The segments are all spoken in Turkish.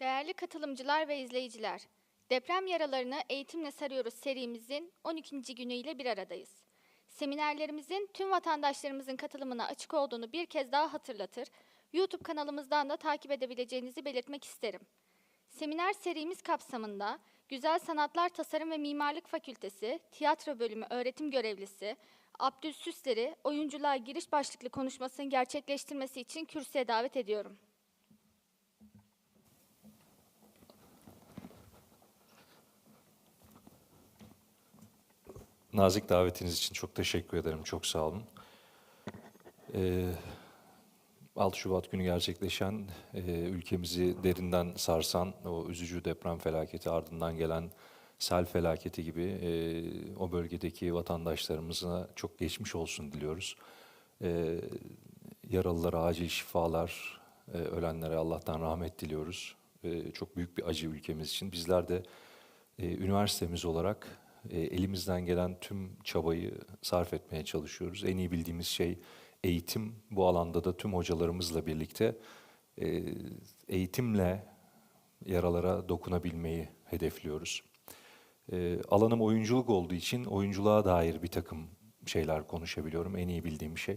Değerli katılımcılar ve izleyiciler, deprem yaralarını eğitimle sarıyoruz serimizin 12. günüyle bir aradayız. Seminerlerimizin tüm vatandaşlarımızın katılımına açık olduğunu bir kez daha hatırlatır, YouTube kanalımızdan da takip edebileceğinizi belirtmek isterim. Seminer serimiz kapsamında Güzel Sanatlar Tasarım ve Mimarlık Fakültesi Tiyatro Bölümü öğretim görevlisi Abdül Süsler'i oyunculuğa giriş başlıklı konuşmasını gerçekleştirmesi için kürsüye davet ediyorum. Nazik davetiniz için çok teşekkür ederim. Çok sağ olun. Ee, 6 Şubat günü gerçekleşen, e, ülkemizi derinden sarsan o üzücü deprem felaketi ardından gelen sel felaketi gibi e, o bölgedeki vatandaşlarımıza çok geçmiş olsun diliyoruz. E, yaralılara acil şifalar, e, ölenlere Allah'tan rahmet diliyoruz. E, çok büyük bir acı ülkemiz için. Bizler de e, üniversitemiz olarak e, elimizden gelen tüm çabayı sarf etmeye çalışıyoruz. En iyi bildiğimiz şey eğitim. Bu alanda da tüm hocalarımızla birlikte e, eğitimle yaralara dokunabilmeyi hedefliyoruz. E, alanım oyunculuk olduğu için oyunculuğa dair bir takım şeyler konuşabiliyorum. En iyi bildiğim şey.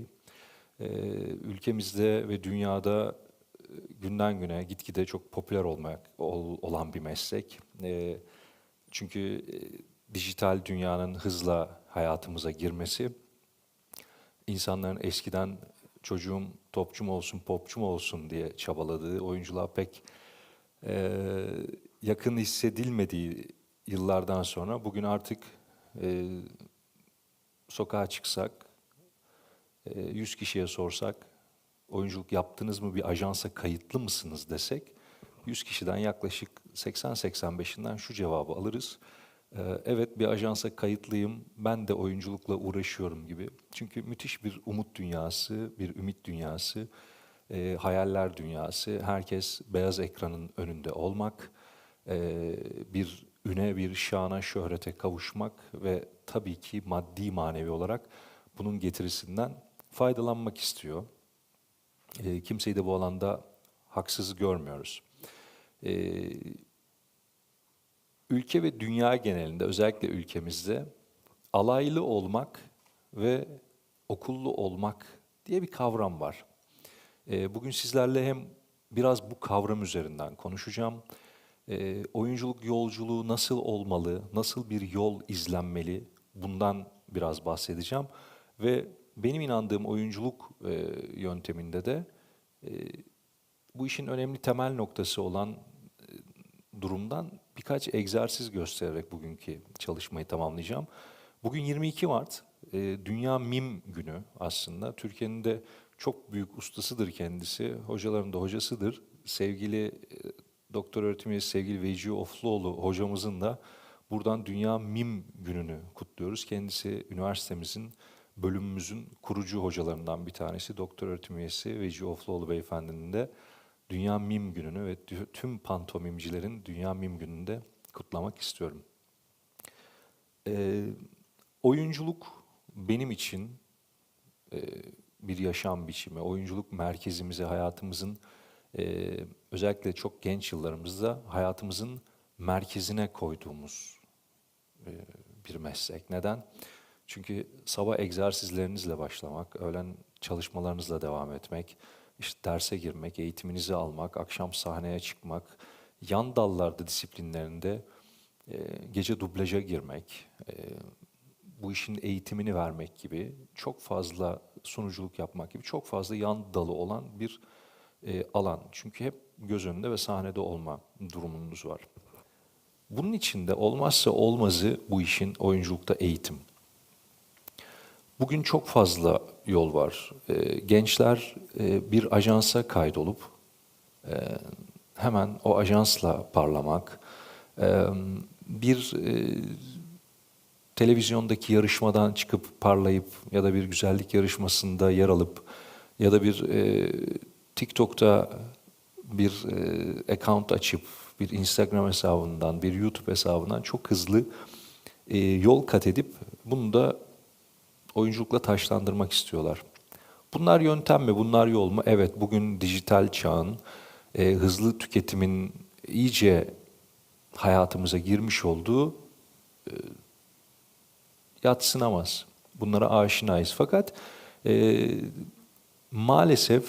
Ülkemizde ve dünyada günden güne gitgide çok popüler olmak ol- olan bir meslek. Çünkü dijital dünyanın hızla hayatımıza girmesi, insanların eskiden çocuğum topçu mu olsun, popçu mu olsun diye çabaladığı oyunculuğa pek e, yakın hissedilmediği yıllardan sonra bugün artık e, sokağa çıksak, e, 100 kişiye sorsak, oyunculuk yaptınız mı, bir ajansa kayıtlı mısınız desek, 100 kişiden yaklaşık 80-85'inden şu cevabı alırız. Ee, Evet bir ajansa kayıtlıyım, ben de oyunculukla uğraşıyorum gibi. Çünkü müthiş bir umut dünyası, bir ümit dünyası, e, hayaller dünyası. Herkes beyaz ekranın önünde olmak, e, bir üne, bir şana, şöhrete kavuşmak ve tabii ki maddi manevi olarak bunun getirisinden faydalanmak istiyor. E, kimseyi de bu alanda haksız görmüyoruz. E, ülke ve dünya genelinde özellikle ülkemizde alaylı olmak ve okullu olmak diye bir kavram var. E, bugün sizlerle hem biraz bu kavram üzerinden konuşacağım. E, oyunculuk yolculuğu nasıl olmalı, nasıl bir yol izlenmeli bundan biraz bahsedeceğim. Ve benim inandığım oyunculuk e, yönteminde de e, bu işin önemli temel noktası olan e, durumdan birkaç egzersiz göstererek bugünkü çalışmayı tamamlayacağım. Bugün 22 Mart, e, Dünya Mim Günü aslında. Türkiye'nin de çok büyük ustasıdır kendisi, hocaların da hocasıdır. Sevgili e, doktor öğretim üyesi sevgili Veci Ofluoğlu hocamızın da buradan Dünya Mim Günü'nü kutluyoruz. Kendisi üniversitemizin, bölümümüzün kurucu hocalarından bir tanesi. Doktor öğretim üyesi Veci Ofluoğlu beyefendinin de Dünya Mim Günü'nü ve tü- tüm pantomimcilerin Dünya Mim Günü'nü de kutlamak istiyorum. Ee, oyunculuk benim için e, bir yaşam biçimi. Oyunculuk merkezimize, hayatımızın e, özellikle çok genç yıllarımızda hayatımızın merkezine koyduğumuz e, bir meslek. Neden? Çünkü sabah egzersizlerinizle başlamak, öğlen çalışmalarınızla devam etmek, işte derse girmek, eğitiminizi almak, akşam sahneye çıkmak, yan dallarda disiplinlerinde e, gece dublaja girmek, e, bu işin eğitimini vermek gibi çok fazla sunuculuk yapmak gibi çok fazla yan dalı olan bir e, alan. Çünkü hep göz önünde ve sahnede olma durumunuz var. Bunun içinde olmazsa olmazı bu işin oyunculukta eğitim. Bugün çok fazla yol var. Ee, gençler e, bir ajansa kaydolup e, hemen o ajansla parlamak, e, bir televizyondaki yarışmadan çıkıp parlayıp ya da bir güzellik yarışmasında yer alıp ya da bir TikTok'ta bir account açıp bir Instagram hesabından, bir YouTube hesabından çok hızlı yol kat edip bunu da oyunculukla taşlandırmak istiyorlar. Bunlar yöntem mi, bunlar yol mu? Evet, bugün dijital çağın, e, hızlı tüketimin iyice hayatımıza girmiş olduğu e, yatsınamaz. Bunlara aşinayız. Fakat e, maalesef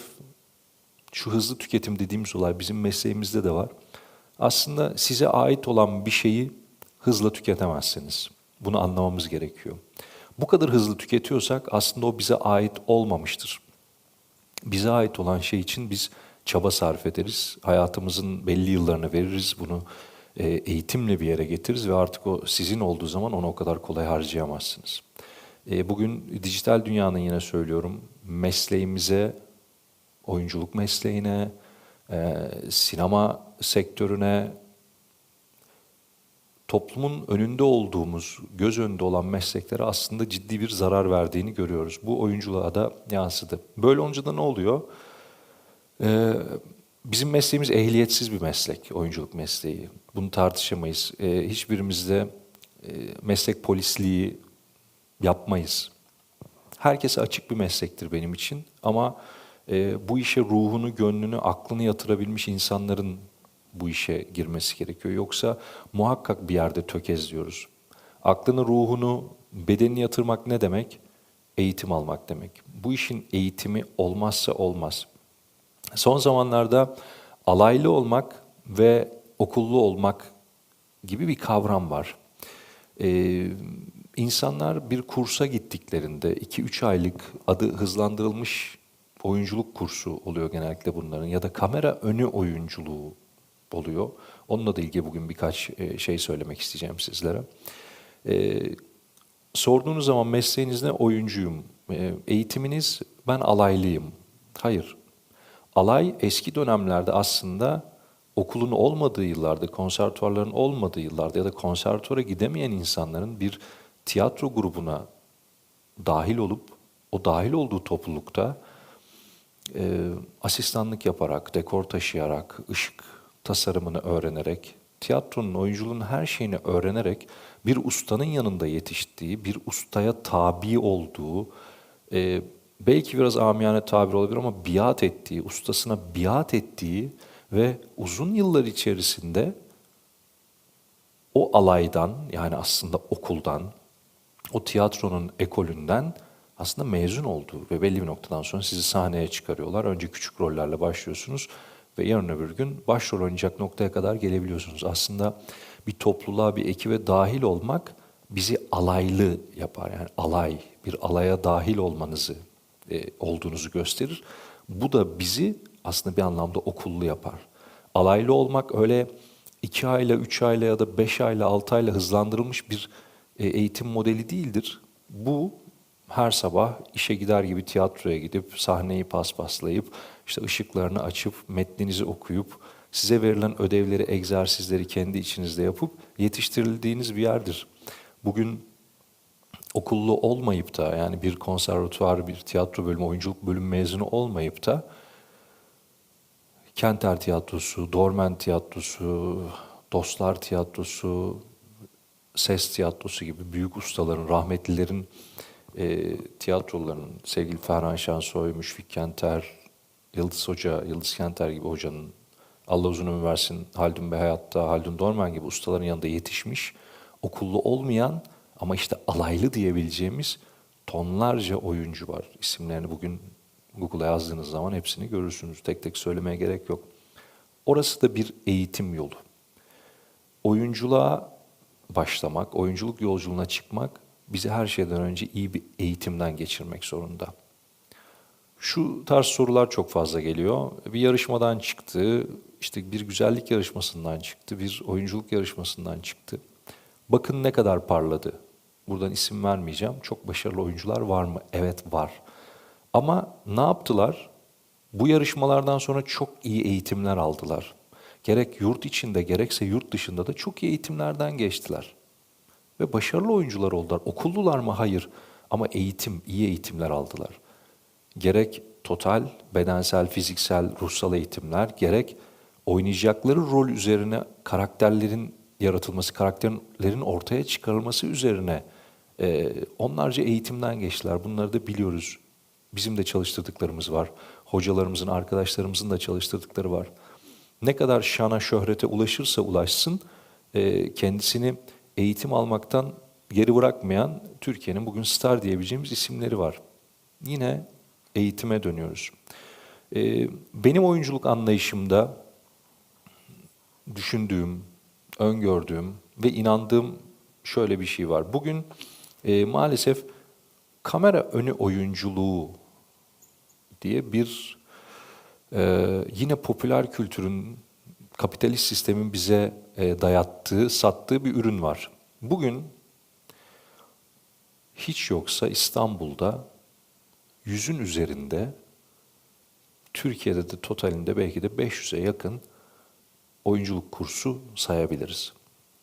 şu hızlı tüketim dediğimiz olay bizim mesleğimizde de var. Aslında size ait olan bir şeyi hızla tüketemezsiniz. Bunu anlamamız gerekiyor. Bu kadar hızlı tüketiyorsak aslında o bize ait olmamıştır. Bize ait olan şey için biz çaba sarf ederiz. Hayatımızın belli yıllarını veririz. Bunu e, eğitimle bir yere getiririz ve artık o sizin olduğu zaman onu o kadar kolay harcayamazsınız. E, bugün dijital dünyanın yine söylüyorum mesleğimize, oyunculuk mesleğine, e, sinema sektörüne, toplumun önünde olduğumuz, göz önünde olan mesleklere aslında ciddi bir zarar verdiğini görüyoruz. Bu oyunculuğa da yansıdı. Böyle olunca da ne oluyor? Ee, bizim mesleğimiz ehliyetsiz bir meslek, oyunculuk mesleği. Bunu tartışamayız. Ee, hiçbirimizde e, meslek polisliği yapmayız. Herkese açık bir meslektir benim için ama e, bu işe ruhunu, gönlünü, aklını yatırabilmiş insanların bu işe girmesi gerekiyor. Yoksa muhakkak bir yerde tökezliyoruz. Aklını, ruhunu, bedenini yatırmak ne demek? Eğitim almak demek. Bu işin eğitimi olmazsa olmaz. Son zamanlarda alaylı olmak ve okullu olmak gibi bir kavram var. Ee, insanlar bir kursa gittiklerinde 2-3 aylık adı hızlandırılmış oyunculuk kursu oluyor genellikle bunların ya da kamera önü oyunculuğu oluyor. Onunla da ilgili bugün birkaç e, şey söylemek isteyeceğim sizlere. Ee, sorduğunuz zaman mesleğiniz ne? Oyuncuyum. Ee, eğitiminiz ben alaylıyım. Hayır. Alay eski dönemlerde aslında okulun olmadığı yıllarda, konservatuvarların olmadığı yıllarda ya da konservatuara gidemeyen insanların bir tiyatro grubuna dahil olup o dahil olduğu toplulukta e, asistanlık yaparak, dekor taşıyarak, ışık tasarımını öğrenerek, tiyatronun, oyunculuğun her şeyini öğrenerek bir ustanın yanında yetiştiği, bir ustaya tabi olduğu, e, belki biraz amiyane tabir olabilir ama biat ettiği, ustasına biat ettiği ve uzun yıllar içerisinde o alaydan yani aslında okuldan, o tiyatronun ekolünden aslında mezun olduğu ve belli bir noktadan sonra sizi sahneye çıkarıyorlar. Önce küçük rollerle başlıyorsunuz ve yarın öbür gün başrol oynayacak noktaya kadar gelebiliyorsunuz. Aslında bir topluluğa, bir ekibe dahil olmak bizi alaylı yapar. Yani alay, bir alaya dahil olmanızı, e, olduğunuzu gösterir. Bu da bizi aslında bir anlamda okullu yapar. Alaylı olmak öyle iki ayla, üç ayla ya da beş ayla, altı ayla hızlandırılmış bir e, eğitim modeli değildir. Bu her sabah işe gider gibi tiyatroya gidip sahneyi paspaslayıp işte ışıklarını açıp metninizi okuyup size verilen ödevleri, egzersizleri kendi içinizde yapıp yetiştirildiğiniz bir yerdir. Bugün okullu olmayıp da yani bir konservatuvar, bir tiyatro bölümü, oyunculuk bölümü mezunu olmayıp da Kenter Tiyatrosu, Dormen Tiyatrosu, Dostlar Tiyatrosu, Ses Tiyatrosu gibi büyük ustaların, rahmetlilerin e, tiyatrolarının, sevgili Ferhan Şansoy, Müşfik Kenter, Yıldız Hoca, Yıldız Kenter gibi hocanın, Allah uzun ömür versin, Haldun Bey hayatta, Haldun Dorman gibi ustaların yanında yetişmiş, okullu olmayan ama işte alaylı diyebileceğimiz tonlarca oyuncu var. İsimlerini bugün Google'a yazdığınız zaman hepsini görürsünüz. Tek tek söylemeye gerek yok. Orası da bir eğitim yolu. Oyunculuğa başlamak, oyunculuk yolculuğuna çıkmak bizi her şeyden önce iyi bir eğitimden geçirmek zorunda. Şu tarz sorular çok fazla geliyor. Bir yarışmadan çıktı, işte bir güzellik yarışmasından çıktı, bir oyunculuk yarışmasından çıktı. Bakın ne kadar parladı. Buradan isim vermeyeceğim. Çok başarılı oyuncular var mı? Evet var. Ama ne yaptılar? Bu yarışmalardan sonra çok iyi eğitimler aldılar. Gerek yurt içinde gerekse yurt dışında da çok iyi eğitimlerden geçtiler. Ve başarılı oyuncular oldular. Okullular mı? Hayır. Ama eğitim, iyi eğitimler aldılar. Gerek total, bedensel, fiziksel, ruhsal eğitimler, gerek oynayacakları rol üzerine karakterlerin yaratılması, karakterlerin ortaya çıkarılması üzerine e, onlarca eğitimden geçtiler. Bunları da biliyoruz. Bizim de çalıştırdıklarımız var. Hocalarımızın, arkadaşlarımızın da çalıştırdıkları var. ne kadar şana şöhrete ulaşırsa ulaşsın e, kendisini eğitim almaktan geri bırakmayan Türkiye'nin bugün star diyebileceğimiz isimleri var. Yine eğitime dönüyoruz. E, benim oyunculuk anlayışımda düşündüğüm, öngördüğüm ve inandığım şöyle bir şey var. Bugün e, maalesef kamera önü oyunculuğu diye bir e, yine popüler kültürün, kapitalist sistemin bize e, dayattığı, sattığı bir ürün var. Bugün hiç yoksa İstanbul'da yüzün üzerinde, Türkiye'de de totalinde belki de 500'e yakın oyunculuk kursu sayabiliriz.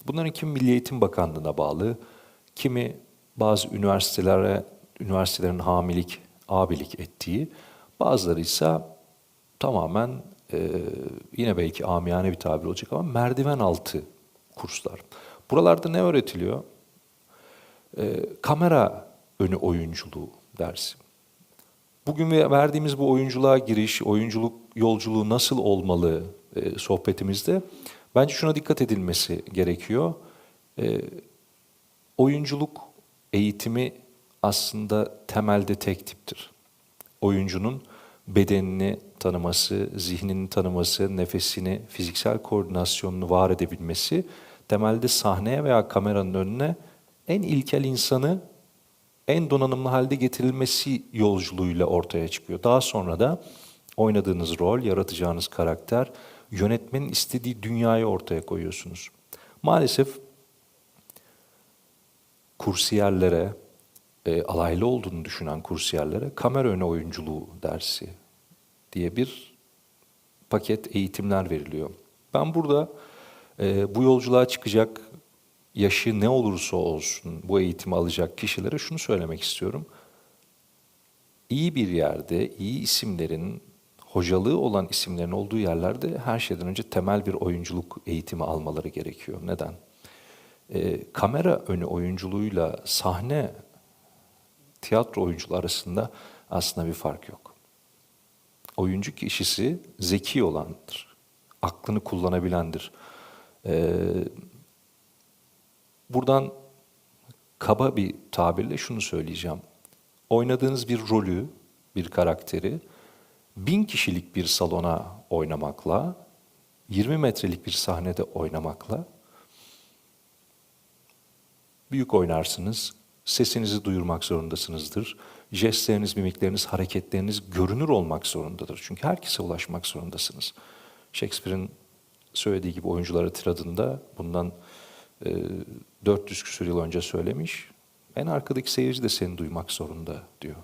Bunların kimi Milli Eğitim Bakanlığı'na bağlı, kimi bazı üniversitelere, üniversitelerin hamilik, abilik ettiği, bazıları ise tamamen e, yine belki amiyane bir tabir olacak ama merdiven altı kurslar. Buralarda ne öğretiliyor? E, kamera önü oyunculuğu dersi. Bugün ve- verdiğimiz bu oyunculuğa giriş, oyunculuk yolculuğu nasıl olmalı e, sohbetimizde bence şuna dikkat edilmesi gerekiyor. E, oyunculuk eğitimi aslında temelde tek tiptir. Oyuncunun bedenini tanıması, zihnini tanıması, nefesini, fiziksel koordinasyonunu var edebilmesi temelde sahneye veya kameranın önüne en ilkel insanı en donanımlı halde getirilmesi yolculuğuyla ortaya çıkıyor. Daha sonra da oynadığınız rol, yaratacağınız karakter, yönetmenin istediği dünyayı ortaya koyuyorsunuz. Maalesef kursiyerlere, e, alaylı olduğunu düşünen kursiyerlere kamera önü oyunculuğu dersi diye bir paket eğitimler veriliyor. Ben burada e, bu yolculuğa çıkacak yaşı ne olursa olsun bu eğitimi alacak kişilere şunu söylemek istiyorum. İyi bir yerde, iyi isimlerin, hocalığı olan isimlerin olduğu yerlerde her şeyden önce temel bir oyunculuk eğitimi almaları gerekiyor. Neden? E, kamera önü oyunculuğuyla sahne tiyatro oyunculuğu arasında aslında bir fark yok. Oyuncu kişisi zeki olandır. Aklını kullanabilendir. Ee, buradan kaba bir tabirle şunu söyleyeceğim. Oynadığınız bir rolü, bir karakteri bin kişilik bir salona oynamakla, 20 metrelik bir sahnede oynamakla büyük oynarsınız, sesinizi duyurmak zorundasınızdır. Jestleriniz, mimikleriniz, hareketleriniz görünür olmak zorundadır. Çünkü herkese ulaşmak zorundasınız. Shakespeare'in söylediği gibi oyunculara tiradında bundan e, 400 küsur yıl önce söylemiş. En arkadaki seyirci de seni duymak zorunda diyor.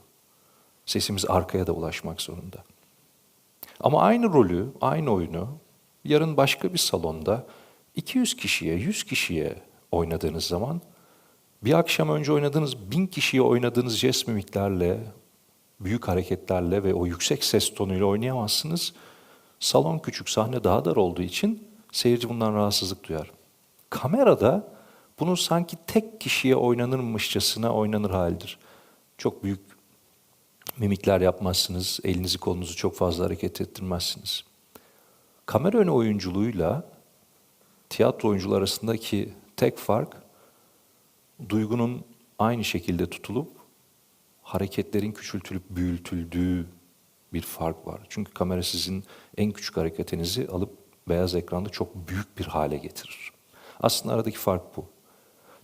Sesimiz arkaya da ulaşmak zorunda. Ama aynı rolü, aynı oyunu yarın başka bir salonda 200 kişiye, 100 kişiye oynadığınız zaman bir akşam önce oynadığınız bin kişiye oynadığınız jest mimiklerle, büyük hareketlerle ve o yüksek ses tonuyla oynayamazsınız. Salon küçük, sahne daha dar olduğu için seyirci bundan rahatsızlık duyar. Kamerada bunun sanki tek kişiye oynanırmışçasına oynanır halidir. Çok büyük mimikler yapmazsınız, elinizi kolunuzu çok fazla hareket ettirmezsiniz. Kamera önü oyunculuğuyla tiyatro oyunculuğu arasındaki tek fark duygunun aynı şekilde tutulup hareketlerin küçültülüp büyütüldüğü bir fark var. Çünkü kamera sizin en küçük hareketinizi alıp beyaz ekranda çok büyük bir hale getirir. Aslında aradaki fark bu.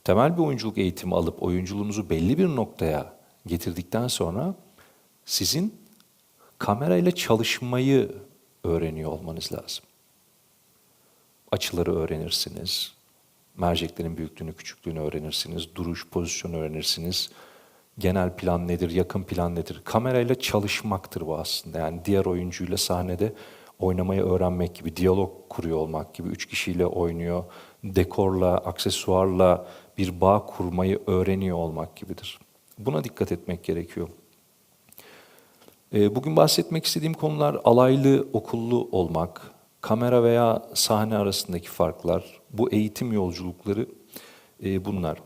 Temel bir oyunculuk eğitimi alıp oyunculuğunuzu belli bir noktaya getirdikten sonra sizin kamerayla çalışmayı öğreniyor olmanız lazım. Açıları öğrenirsiniz, merceklerin büyüklüğünü, küçüklüğünü öğrenirsiniz, duruş, pozisyon öğrenirsiniz. Genel plan nedir, yakın plan nedir? Kamerayla çalışmaktır bu aslında. Yani diğer oyuncuyla sahnede oynamayı öğrenmek gibi, diyalog kuruyor olmak gibi, üç kişiyle oynuyor, dekorla, aksesuarla bir bağ kurmayı öğreniyor olmak gibidir. Buna dikkat etmek gerekiyor. Ee, Bugün bahsetmek istediğim konular alaylı, okullu olmak, kamera veya sahne arasındaki farklar, bu eğitim yolculukları e, bunlar.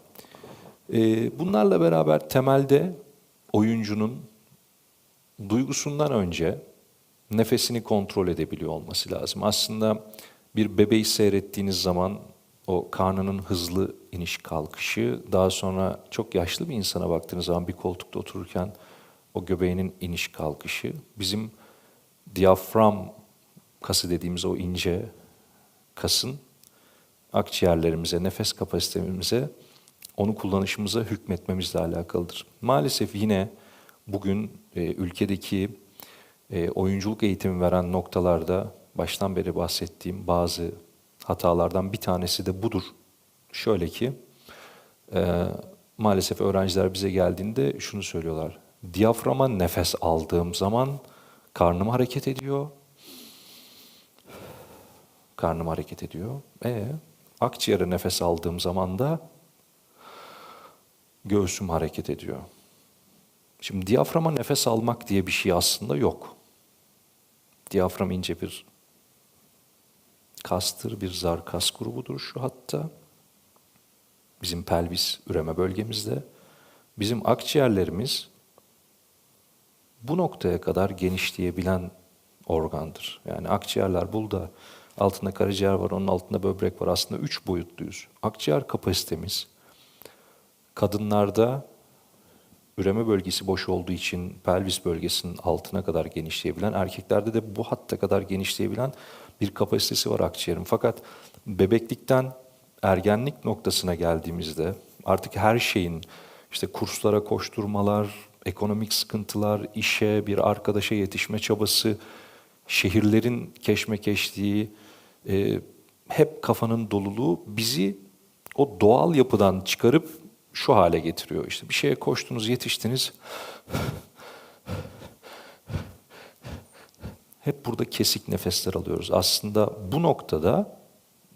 E, Bunlarla beraber temelde oyuncunun duygusundan önce nefesini kontrol edebiliyor olması lazım. Aslında bir bebeği seyrettiğiniz zaman o karnının hızlı iniş kalkışı, daha sonra çok yaşlı bir insana baktığınız zaman bir koltukta otururken o göbeğinin iniş kalkışı, bizim diyafram kası dediğimiz o ince kasın akciğerlerimize, nefes kapasitemize, onu kullanışımıza hükmetmemizle alakalıdır. Maalesef yine bugün e, ülkedeki e, oyunculuk eğitimi veren noktalarda baştan beri bahsettiğim bazı hatalardan bir tanesi de budur. Şöyle ki, e, maalesef öğrenciler bize geldiğinde şunu söylüyorlar. Diyaframa nefes aldığım zaman karnım hareket ediyor. Karnım hareket ediyor. E akciğere nefes aldığım zaman da göğsüm hareket ediyor. Şimdi diyaframa nefes almak diye bir şey aslında yok. Diyafram ince bir kastır, bir zar kas grubudur şu hatta. Bizim pelvis üreme bölgemizde. Bizim akciğerlerimiz bu noktaya kadar genişleyebilen organdır. Yani akciğerler burada altında karaciğer var, onun altında böbrek var. Aslında üç boyutluyuz. Akciğer kapasitemiz kadınlarda üreme bölgesi boş olduğu için pelvis bölgesinin altına kadar genişleyebilen, erkeklerde de bu hatta kadar genişleyebilen bir kapasitesi var akciğerin. Fakat bebeklikten ergenlik noktasına geldiğimizde artık her şeyin işte kurslara koşturmalar, ekonomik sıkıntılar, işe, bir arkadaşa yetişme çabası, şehirlerin keşmekeşliği, e, hep kafanın doluluğu bizi o doğal yapıdan çıkarıp şu hale getiriyor. İşte bir şeye koştunuz, yetiştiniz. Hep burada kesik nefesler alıyoruz. Aslında bu noktada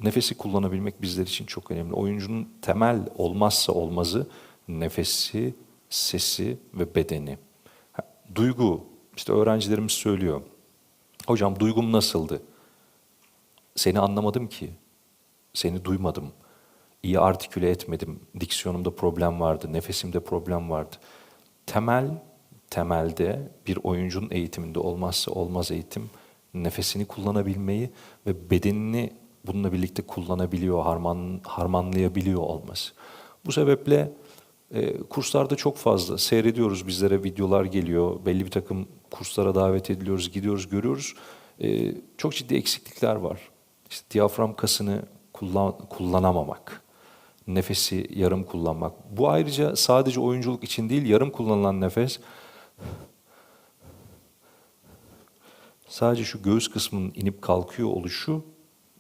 nefesi kullanabilmek bizler için çok önemli. Oyuncunun temel olmazsa olmazı nefesi, sesi ve bedeni. Duygu, işte öğrencilerimiz söylüyor. Hocam duygum nasıldı? Seni anlamadım ki. Seni duymadım. İyi artiküle etmedim. Diksiyonumda problem vardı, nefesimde problem vardı. Temel, temelde bir oyuncunun eğitiminde olmazsa olmaz eğitim nefesini kullanabilmeyi ve bedenini bununla birlikte kullanabiliyor, harman, harmanlayabiliyor olması. Bu sebeple e, kurslarda çok fazla seyrediyoruz, bizlere videolar geliyor, belli bir takım kurslara davet ediliyoruz, gidiyoruz, görüyoruz. E, çok ciddi eksiklikler var. İşte diyafram kasını kullan, kullanamamak, nefesi yarım kullanmak. Bu ayrıca sadece oyunculuk için değil, yarım kullanılan nefes sadece şu göğüs kısmının inip kalkıyor oluşu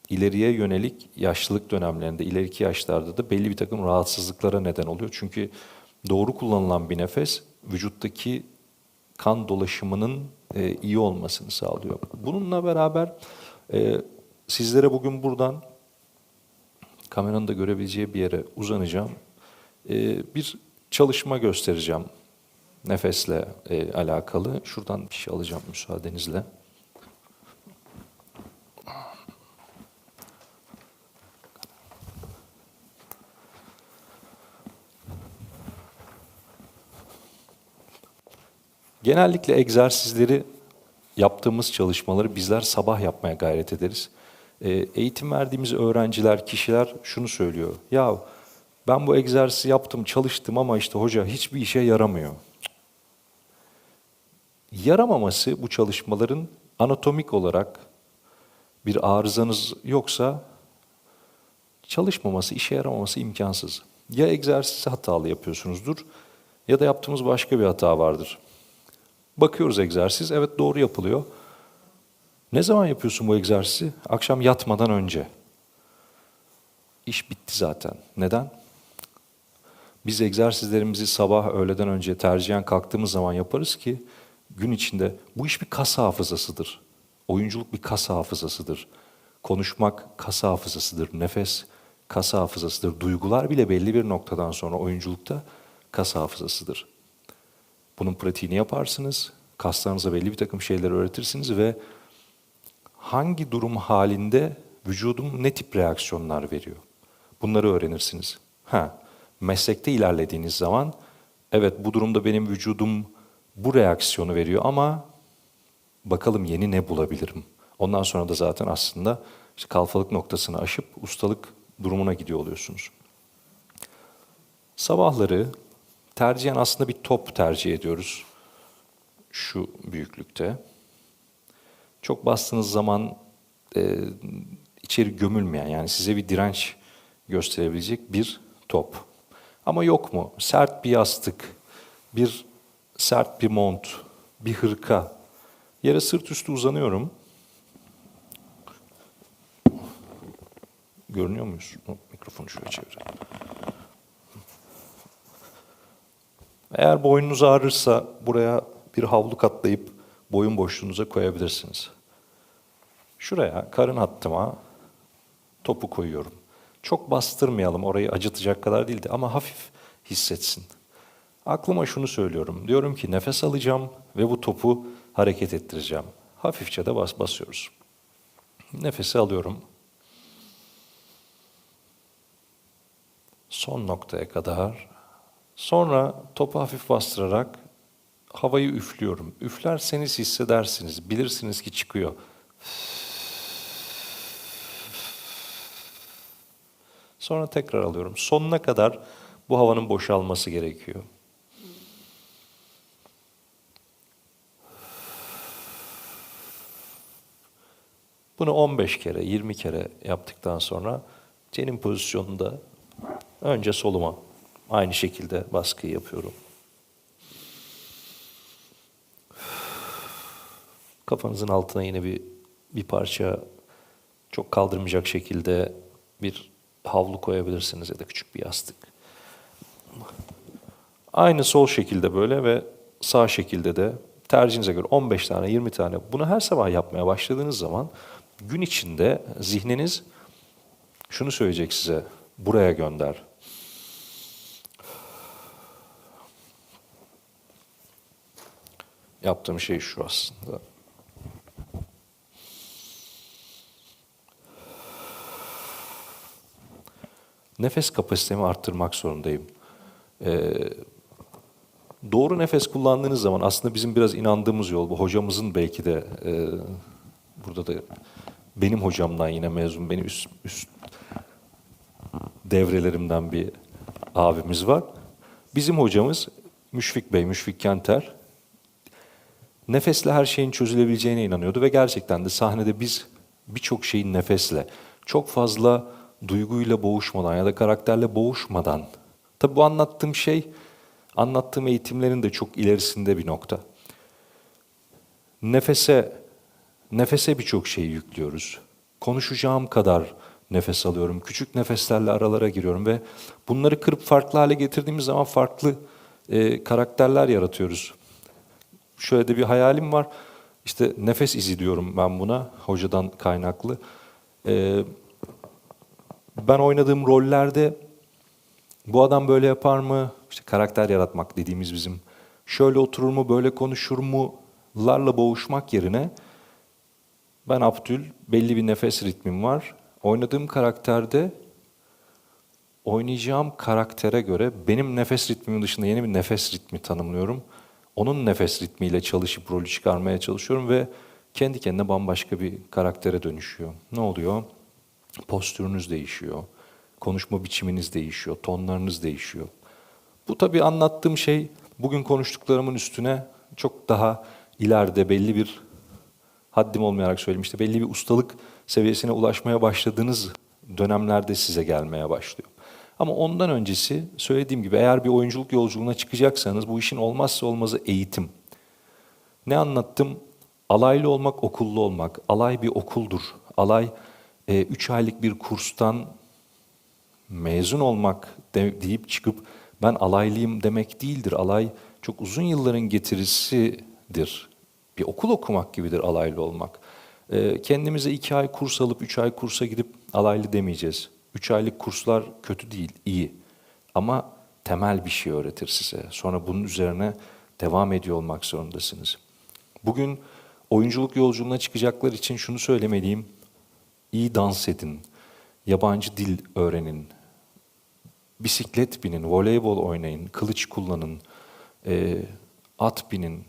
ileriye yönelik yaşlılık dönemlerinde, ileriki yaşlarda da belli bir takım rahatsızlıklara neden oluyor. Çünkü doğru kullanılan bir nefes vücuttaki kan dolaşımının e, iyi olmasını sağlıyor. Bununla beraber e, sizlere bugün buradan kameranın da görebileceği bir yere uzanacağım. E, bir çalışma göstereceğim nefesle e, alakalı. Şuradan bir şey alacağım müsaadenizle. Genellikle egzersizleri yaptığımız çalışmaları bizler sabah yapmaya gayret ederiz. E, eğitim verdiğimiz öğrenciler, kişiler şunu söylüyor. Ya ben bu egzersizi yaptım, çalıştım ama işte hoca hiçbir işe yaramıyor. Yaramaması bu çalışmaların anatomik olarak bir arızanız yoksa çalışmaması, işe yaramaması imkansız. Ya egzersizi hatalı yapıyorsunuzdur ya da yaptığımız başka bir hata vardır. Bakıyoruz egzersiz, evet doğru yapılıyor. Ne zaman yapıyorsun bu egzersizi? Akşam yatmadan önce. İş bitti zaten. Neden? Biz egzersizlerimizi sabah, öğleden önce tercihen kalktığımız zaman yaparız ki gün içinde bu iş bir kas hafızasıdır. Oyunculuk bir kas hafızasıdır. Konuşmak kas hafızasıdır. Nefes kas hafızasıdır. Duygular bile belli bir noktadan sonra oyunculukta kas hafızasıdır. Bunun pratiğini yaparsınız. Kaslarınıza belli bir takım şeyler öğretirsiniz ve hangi durum halinde vücudum ne tip reaksiyonlar veriyor? Bunları öğrenirsiniz. Ha, meslekte ilerlediğiniz zaman evet bu durumda benim vücudum bu reaksiyonu veriyor ama bakalım yeni ne bulabilirim. Ondan sonra da zaten aslında işte kalfalık noktasını aşıp ustalık durumuna gidiyor oluyorsunuz. Sabahları tercihen aslında bir top tercih ediyoruz. Şu büyüklükte. Çok bastığınız zaman e, içeri gömülmeyen yani size bir direnç gösterebilecek bir top. Ama yok mu? Sert bir yastık, bir sert bir mont, bir hırka. Yere sırt üstü uzanıyorum. Görünüyor muyuz? O, Mikrofonu şöyle çevirelim. Eğer boynunuz ağrırsa buraya bir havlu katlayıp boyun boşluğunuza koyabilirsiniz. Şuraya karın hattıma topu koyuyorum. Çok bastırmayalım orayı acıtacak kadar değildi ama hafif hissetsin. Aklıma şunu söylüyorum. Diyorum ki nefes alacağım ve bu topu hareket ettireceğim. Hafifçe de bas basıyoruz. Nefesi alıyorum. Son noktaya kadar. Sonra topu hafif bastırarak havayı üflüyorum. Üflerseniz hissedersiniz. Bilirsiniz ki çıkıyor. Sonra tekrar alıyorum. Sonuna kadar bu havanın boşalması gerekiyor. Bunu 15 kere, 20 kere yaptıktan sonra cenin pozisyonunda önce soluma aynı şekilde baskıyı yapıyorum. Kafanızın altına yine bir bir parça çok kaldırmayacak şekilde bir havlu koyabilirsiniz ya da küçük bir yastık. Aynı sol şekilde böyle ve sağ şekilde de tercihinize göre 15 tane 20 tane bunu her sabah yapmaya başladığınız zaman gün içinde zihniniz şunu söyleyecek size buraya gönder. Yaptığım şey şu aslında. Nefes kapasitemi arttırmak zorundayım. Ee, doğru nefes kullandığınız zaman aslında bizim biraz inandığımız yol bu. Hocamızın belki de e, burada da benim hocamdan yine mezun, benim üst, üst devrelerimden bir abimiz var. Bizim hocamız Müşfik Bey, Müşfik Kenter. Nefesle her şeyin çözülebileceğine inanıyordu ve gerçekten de sahnede biz birçok şeyin nefesle, çok fazla duyguyla boğuşmadan ya da karakterle boğuşmadan. Tabi bu anlattığım şey, anlattığım eğitimlerin de çok ilerisinde bir nokta. Nefese, nefese birçok şey yüklüyoruz. Konuşacağım kadar nefes alıyorum. Küçük nefeslerle aralara giriyorum ve bunları kırıp farklı hale getirdiğimiz zaman farklı e, karakterler yaratıyoruz. Şöyle de bir hayalim var. İşte nefes izi diyorum ben buna, hocadan kaynaklı. Ee, ben oynadığım rollerde bu adam böyle yapar mı? İşte karakter yaratmak dediğimiz bizim. Şöyle oturur mu, böyle konuşur mu? Larla boğuşmak yerine ben Abdül, belli bir nefes ritmim var. Oynadığım karakterde oynayacağım karaktere göre benim nefes ritmimin dışında yeni bir nefes ritmi tanımlıyorum. Onun nefes ritmiyle çalışıp rolü çıkarmaya çalışıyorum ve kendi kendine bambaşka bir karaktere dönüşüyor. Ne oluyor? Postürünüz değişiyor, konuşma biçiminiz değişiyor, tonlarınız değişiyor. Bu tabii anlattığım şey bugün konuştuklarımın üstüne çok daha ileride belli bir haddim olmayarak söyleyeyim işte belli bir ustalık seviyesine ulaşmaya başladığınız dönemlerde size gelmeye başlıyor. Ama ondan öncesi söylediğim gibi eğer bir oyunculuk yolculuğuna çıkacaksanız bu işin olmazsa olmazı eğitim. Ne anlattım? Alaylı olmak, okullu olmak. Alay bir okuldur. Alay e, üç aylık bir kurstan mezun olmak de, deyip çıkıp ben alaylıyım demek değildir. Alay çok uzun yılların getirisidir. Bir okul okumak gibidir alaylı olmak. E, kendimize iki ay kurs alıp üç ay kursa gidip alaylı demeyeceğiz. Üç aylık kurslar kötü değil, iyi. Ama temel bir şey öğretir size. Sonra bunun üzerine devam ediyor olmak zorundasınız. Bugün oyunculuk yolculuğuna çıkacaklar için şunu söylemeliyim. İyi dans edin, yabancı dil öğrenin, bisiklet binin, voleybol oynayın, kılıç kullanın, e, at binin.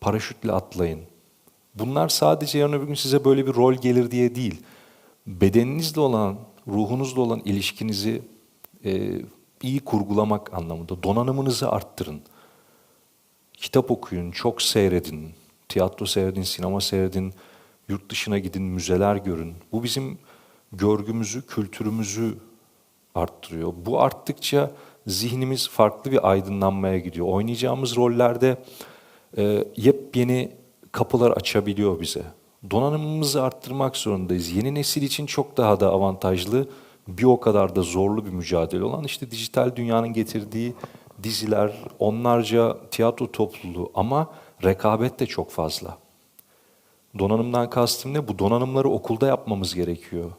paraşütle atlayın. Bunlar sadece yarın öbür gün size böyle bir rol gelir diye değil. Bedeninizle olan, ruhunuzla olan ilişkinizi e, iyi kurgulamak anlamında. Donanımınızı arttırın. Kitap okuyun, çok seyredin. Tiyatro seyredin, sinema seyredin. Yurt dışına gidin, müzeler görün. Bu bizim görgümüzü, kültürümüzü arttırıyor. Bu arttıkça zihnimiz farklı bir aydınlanmaya gidiyor. Oynayacağımız rollerde e, yepyeni kapılar açabiliyor bize. Donanımımızı arttırmak zorundayız. Yeni nesil için çok daha da avantajlı, bir o kadar da zorlu bir mücadele olan işte dijital dünyanın getirdiği diziler, onlarca tiyatro topluluğu ama rekabet de çok fazla. Donanımdan kastım ne? Bu donanımları okulda yapmamız gerekiyor.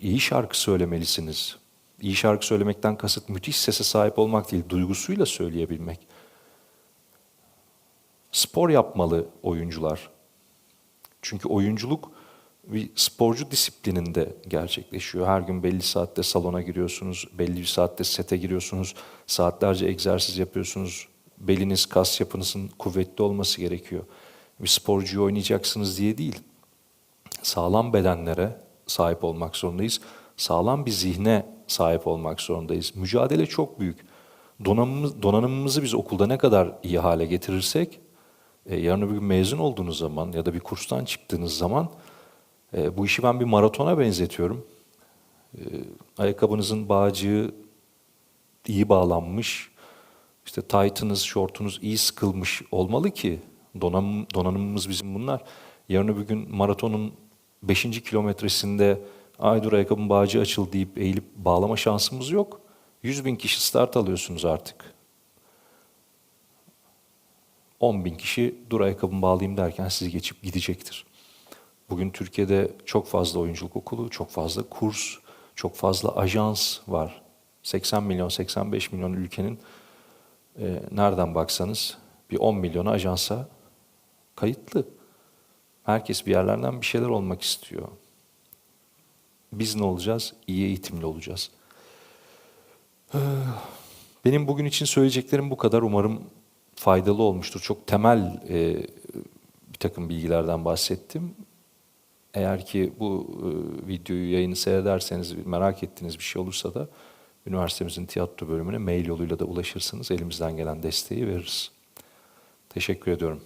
İyi şarkı söylemelisiniz. İyi şarkı söylemekten kasıt müthiş sese sahip olmak değil, duygusuyla söyleyebilmek. Spor yapmalı oyuncular. Çünkü oyunculuk bir sporcu disiplininde gerçekleşiyor. Her gün belli saatte salona giriyorsunuz, belli bir saatte sete giriyorsunuz, saatlerce egzersiz yapıyorsunuz. Beliniz, kas yapınızın kuvvetli olması gerekiyor. Bir sporcuyu oynayacaksınız diye değil. Sağlam bedenlere sahip olmak zorundayız. Sağlam bir zihne sahip olmak zorundayız. Mücadele çok büyük. Donanımımız, donanımımızı biz okulda ne kadar iyi hale getirirsek, e, yarın öbür gün mezun olduğunuz zaman ya da bir kurstan çıktığınız zaman e, bu işi ben bir maratona benzetiyorum. E, ayakkabınızın bağcığı iyi bağlanmış, işte taytınız, şortunuz iyi sıkılmış olmalı ki donanım, donanımımız bizim bunlar. Yarın öbür gün maratonun 5. kilometresinde ay dur ayakkabının bağcığı açıldı deyip eğilip bağlama şansımız yok. 100 bin kişi start alıyorsunuz artık. 10 bin kişi dur ayakkabımı bağlayayım derken sizi geçip gidecektir. Bugün Türkiye'de çok fazla oyunculuk okulu, çok fazla kurs, çok fazla ajans var. 80 milyon, 85 milyon ülkenin e, nereden baksanız bir 10 milyonu ajansa kayıtlı. Herkes bir yerlerden bir şeyler olmak istiyor. Biz ne olacağız? İyi eğitimli olacağız. Benim bugün için söyleyeceklerim bu kadar. Umarım faydalı olmuştur. Çok temel e, bir takım bilgilerden bahsettim. Eğer ki bu e, videoyu yayını seyrederseniz merak ettiğiniz bir şey olursa da üniversitemizin tiyatro bölümüne mail yoluyla da ulaşırsınız. Elimizden gelen desteği veririz. Teşekkür ediyorum.